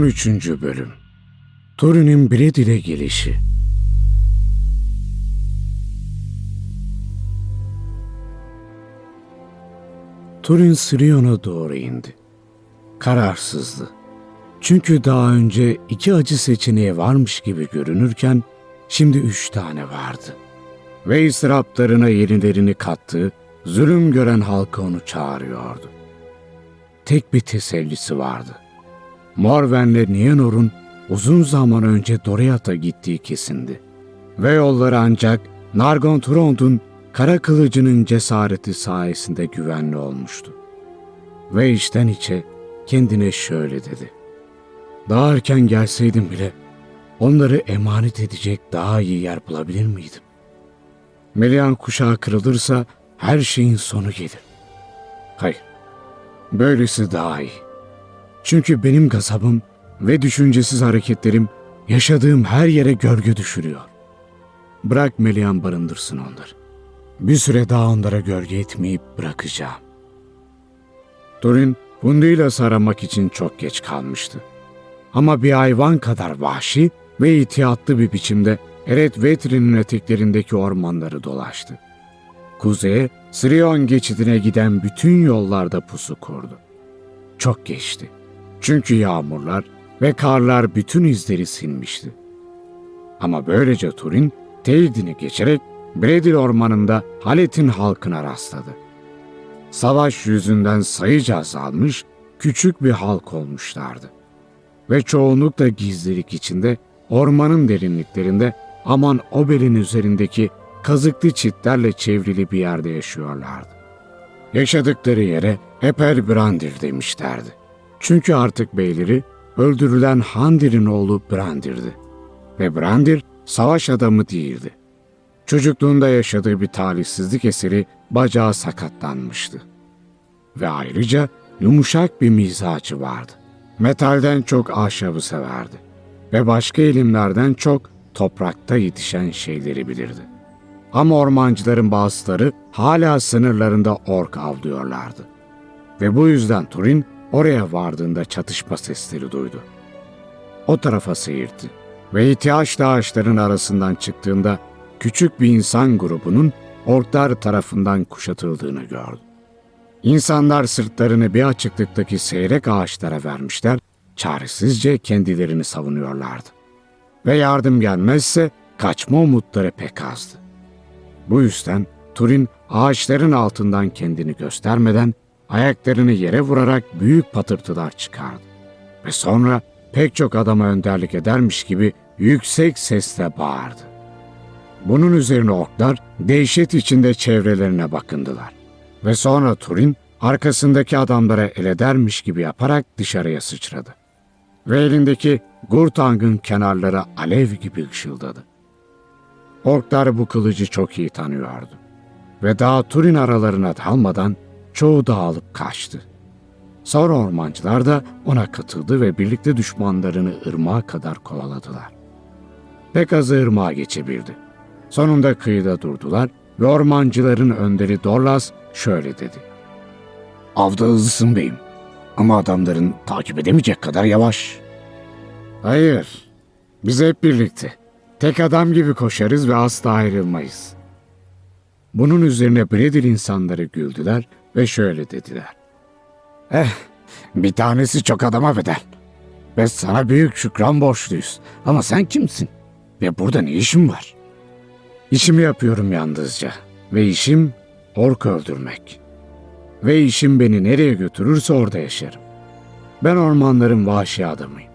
13. Bölüm Turin'in Bredil'e gelişi Turin Sirion'a doğru indi. Kararsızdı. Çünkü daha önce iki acı seçeneği varmış gibi görünürken şimdi üç tane vardı. Ve ıstıraplarına yenilerini kattığı, zulüm gören halka onu çağırıyordu. Tek bir tesellisi vardı. Morven'le Nianor'un uzun zaman önce Doriath'a gittiği kesindi. Ve yolları ancak Nargon Trond'un kara kılıcının cesareti sayesinde güvenli olmuştu. Ve içten içe kendine şöyle dedi. Daha erken gelseydim bile onları emanet edecek daha iyi yer bulabilir miydim? Melian kuşağı kırılırsa her şeyin sonu gelir. Hayır, böylesi daha iyi. Çünkü benim gazabım ve düşüncesiz hareketlerim yaşadığım her yere gölge düşürüyor. Bırak Melian barındırsın onları. Bir süre daha onlara gölge etmeyip bırakacağım. Turin, Hundi'yle saramak için çok geç kalmıştı. Ama bir hayvan kadar vahşi ve itiyatlı bir biçimde Eret Vetri'nin eteklerindeki ormanları dolaştı. Kuzeye, Sirion geçidine giden bütün yollarda pusu kurdu. Çok geçti. Çünkü yağmurlar ve karlar bütün izleri silmişti. Ama böylece Turin, Teydin'i geçerek Bredil ormanında Halet'in halkına rastladı. Savaş yüzünden sayıca azalmış, küçük bir halk olmuşlardı. Ve çoğunlukla gizlilik içinde ormanın derinliklerinde aman Ober'in üzerindeki kazıklı çitlerle çevrili bir yerde yaşıyorlardı. Yaşadıkları yere Eper Brandir demişlerdi. Çünkü artık beyleri öldürülen Handir'in oğlu Brandir'di. Ve Brandir savaş adamı değildi. Çocukluğunda yaşadığı bir talihsizlik eseri bacağı sakatlanmıştı. Ve ayrıca yumuşak bir mizacı vardı. Metalden çok ahşabı severdi. Ve başka ilimlerden çok toprakta yetişen şeyleri bilirdi. Ama ormancıların bazıları hala sınırlarında ork avlıyorlardı. Ve bu yüzden Turin oraya vardığında çatışma sesleri duydu. O tarafa seyirtti ve ihtiyaç ağaçların arasından çıktığında küçük bir insan grubunun orklar tarafından kuşatıldığını gördü. İnsanlar sırtlarını bir açıklıktaki seyrek ağaçlara vermişler, çaresizce kendilerini savunuyorlardı. Ve yardım gelmezse kaçma umutları pek azdı. Bu yüzden Turin ağaçların altından kendini göstermeden ayaklarını yere vurarak büyük patırtılar çıkardı. Ve sonra pek çok adama önderlik edermiş gibi yüksek sesle bağırdı. Bunun üzerine orklar dehşet içinde çevrelerine bakındılar. Ve sonra Turin arkasındaki adamlara el edermiş gibi yaparak dışarıya sıçradı. Ve elindeki Gurtang'ın kenarları alev gibi ışıldadı. Orklar bu kılıcı çok iyi tanıyordu. Ve daha Turin aralarına dalmadan çoğu dağılıp kaçtı. Sonra ormancılar da ona katıldı ve birlikte düşmanlarını ırmağa kadar kovaladılar. Pek azı ırmağa geçebildi. Sonunda kıyıda durdular ve ormancıların önderi Dorlas şöyle dedi. Avda hızlısın beyim ama adamların takip edemeyecek kadar yavaş. Hayır, biz hep birlikte. Tek adam gibi koşarız ve asla ayrılmayız. Bunun üzerine Bredil insanları güldüler ve şöyle dediler. Eh, bir tanesi çok adama bedel. Ve sana büyük şükran borçluyuz. Ama sen kimsin? Ve burada ne işin var? İşimi yapıyorum yalnızca. Ve işim ork öldürmek. Ve işim beni nereye götürürse orada yaşarım. Ben ormanların vahşi adamıyım.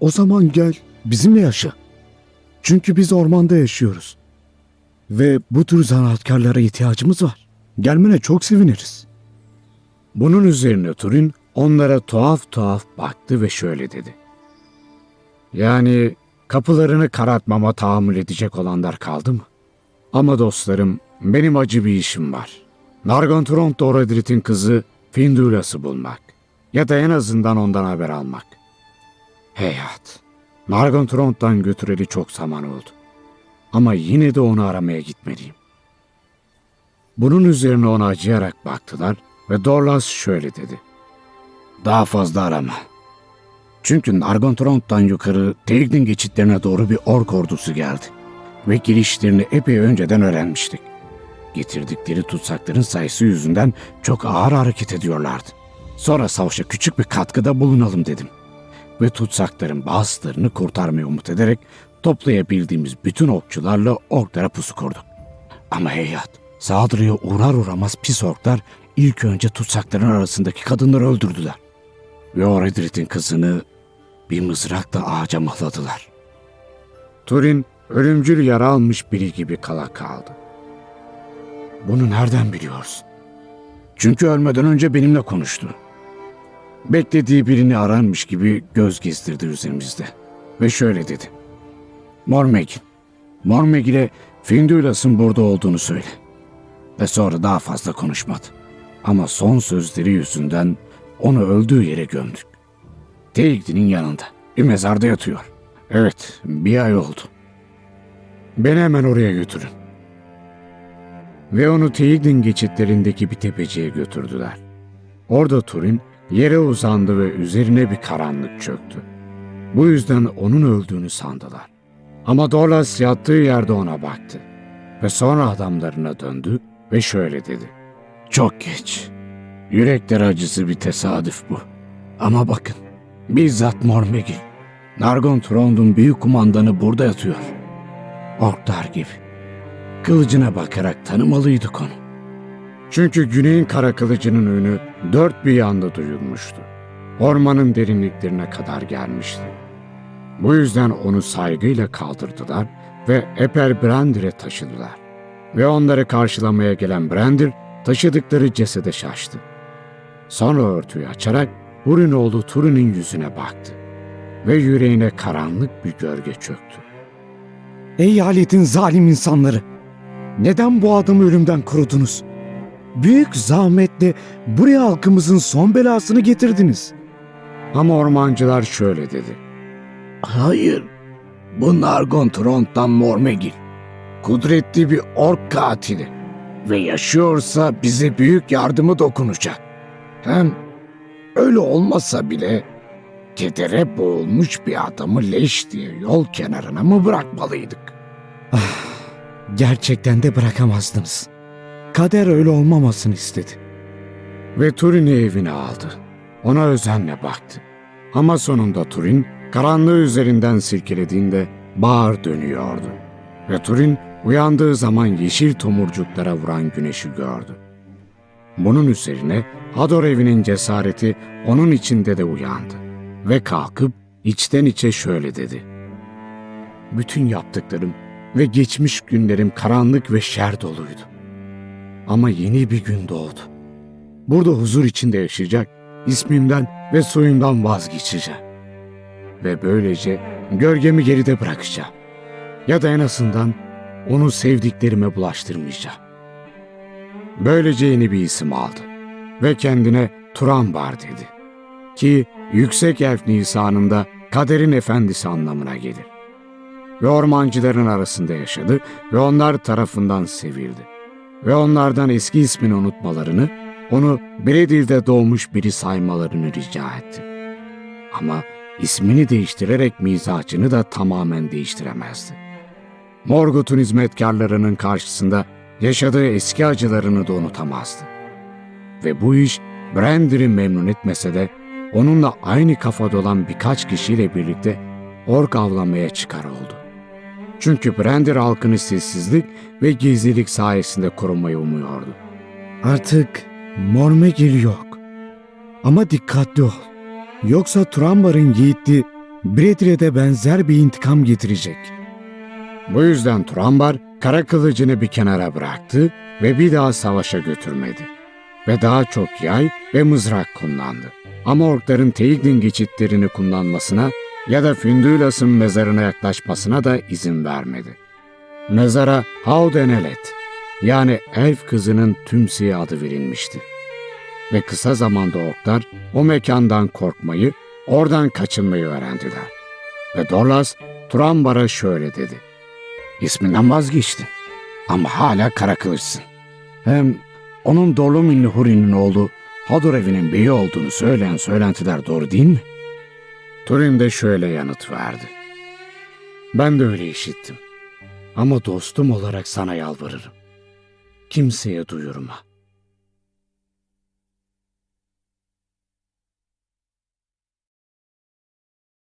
O zaman gel bizimle yaşa. Çünkü biz ormanda yaşıyoruz. Ve bu tür zanaatkarlara ihtiyacımız var. Gelmene çok seviniriz. Bunun üzerine Turin onlara tuhaf tuhaf baktı ve şöyle dedi. Yani kapılarını karartmama tahammül edecek olanlar kaldı mı? Ama dostlarım benim acı bir işim var. Nargontrond Doradrit'in kızı Findulas'ı bulmak. Ya da en azından ondan haber almak. Heyhat. Nargontrond'dan götüreli çok zaman oldu. Ama yine de onu aramaya gitmeliyim. Bunun üzerine ona acıyarak baktılar ve Dorlas şöyle dedi. Daha fazla arama. Çünkü Nargothrond'dan yukarı Telignin geçitlerine doğru bir ork ordusu geldi. Ve girişlerini epey önceden öğrenmiştik. Getirdikleri tutsakların sayısı yüzünden çok ağır hareket ediyorlardı. Sonra savaşa küçük bir katkıda bulunalım dedim. Ve tutsakların bazılarını kurtarmayı umut ederek toplayabildiğimiz bütün okçularla orklara pusu kurduk. Ama heyhat, saldırıya uğrar uğramaz pis orklar ilk önce tutsakların arasındaki kadınları öldürdüler. Ve o Redrit'in kızını bir mızrakla ağaca mıhladılar. Turin ölümcül yara almış biri gibi kala kaldı. Bunu nereden biliyorsun? Çünkü ölmeden önce benimle konuştu. Beklediği birini ararmış gibi göz gezdirdi üzerimizde. Ve şöyle dedi. Mormegil, Mormegil'e Finduilas'ın burada olduğunu söyle. Ve sonra daha fazla konuşmadı. Ama son sözleri yüzünden onu öldüğü yere gömdük. Teigdi'nin yanında. Bir mezarda yatıyor. Evet, bir ay oldu. Beni hemen oraya götürün. Ve onu Teigdin geçitlerindeki bir tepeciye götürdüler. Orada Turin yere uzandı ve üzerine bir karanlık çöktü. Bu yüzden onun öldüğünü sandılar. Ama Dorlas yattığı yerde ona baktı. Ve sonra adamlarına döndü ve şöyle dedi. Çok geç. Yürekler acısı bir tesadüf bu. Ama bakın, bizzat Mormegil, Nargon Trond'un büyük kumandanı burada yatıyor. Orklar gibi. Kılıcına bakarak tanımalıydık onu. Çünkü güneyin kara kılıcının ünü dört bir yanda duyulmuştu. Ormanın derinliklerine kadar gelmişti. Bu yüzden onu saygıyla kaldırdılar ve Eper Brandir'e taşıdılar. Ve onları karşılamaya gelen Brandir taşıdıkları cesede şaştı. Sonra örtüyü açarak Hurin oğlu Turin'in yüzüne baktı. Ve yüreğine karanlık bir gölge çöktü. Eyaletin zalim insanları. Neden bu adamı ölümden korudunuz? Büyük zahmetle buraya halkımızın son belasını getirdiniz. Ama ormancılar şöyle dedi. Hayır, bu Nargon Trond'dan Mormegil. Kudretli bir ork katili. Ve yaşıyorsa bize büyük yardımı dokunacak. Hem öyle olmasa bile kedere boğulmuş bir adamı leş diye yol kenarına mı bırakmalıydık? Gerçekten de bırakamazdınız. Kader öyle olmamasını istedi. Ve Turin'i evine aldı. Ona özenle baktı. Ama sonunda Turin karanlığı üzerinden silkelediğinde bağır dönüyordu. Ve Turin uyandığı zaman yeşil tomurcuklara vuran güneşi gördü. Bunun üzerine Hador evinin cesareti onun içinde de uyandı. Ve kalkıp içten içe şöyle dedi. Bütün yaptıklarım ve geçmiş günlerim karanlık ve şer doluydu. Ama yeni bir gün doğdu. Burada huzur içinde yaşayacak, ismimden ve soyumdan vazgeçeceğim. Ve böylece gölgemi geride bırakacağım. Ya da en azından onu sevdiklerime bulaştırmayacağım. Böylece yeni bir isim aldı ve kendine Turambar dedi. Ki yüksek elf lisanında kaderin efendisi anlamına gelir. Ve ormancıların arasında yaşadı ve onlar tarafından sevildi. Ve onlardan eski ismini unutmalarını, onu Beredil'de doğmuş biri saymalarını rica etti. Ama ismini değiştirerek mizacını da tamamen değiştiremezdi. Morgoth'un hizmetkarlarının karşısında yaşadığı eski acılarını da unutamazdı. Ve bu iş Brandir'i memnun etmese de onunla aynı kafada olan birkaç kişiyle birlikte ork avlamaya çıkar oldu. Çünkü Brandir halkını sessizlik ve gizlilik sayesinde korumayı umuyordu. Artık Mormegil yok. Ama dikkatli ol. Yoksa Turambar'ın yiğitliği Bredre'de benzer bir intikam getirecek. Bu yüzden Turambar kara kılıcını bir kenara bıraktı ve bir daha savaşa götürmedi. Ve daha çok yay ve mızrak kullandı. Ama orkların Teignin geçitlerini kullanmasına ya da Finduilas'ın mezarına yaklaşmasına da izin vermedi. Mezara Haudenelet yani elf kızının tümsiye adı verilmişti. Ve kısa zamanda orklar o mekandan korkmayı, oradan kaçınmayı öğrendiler. Ve Dorlas Turambar'a şöyle dedi. İsminden vazgeçtin ama hala kara kılıçsın. Hem onun Dorlominli Huri'nin oğlu Hador evinin beyi olduğunu söyleyen söylentiler doğru değil mi? Turin de şöyle yanıt verdi. Ben de öyle işittim. Ama dostum olarak sana yalvarırım. Kimseye duyurma.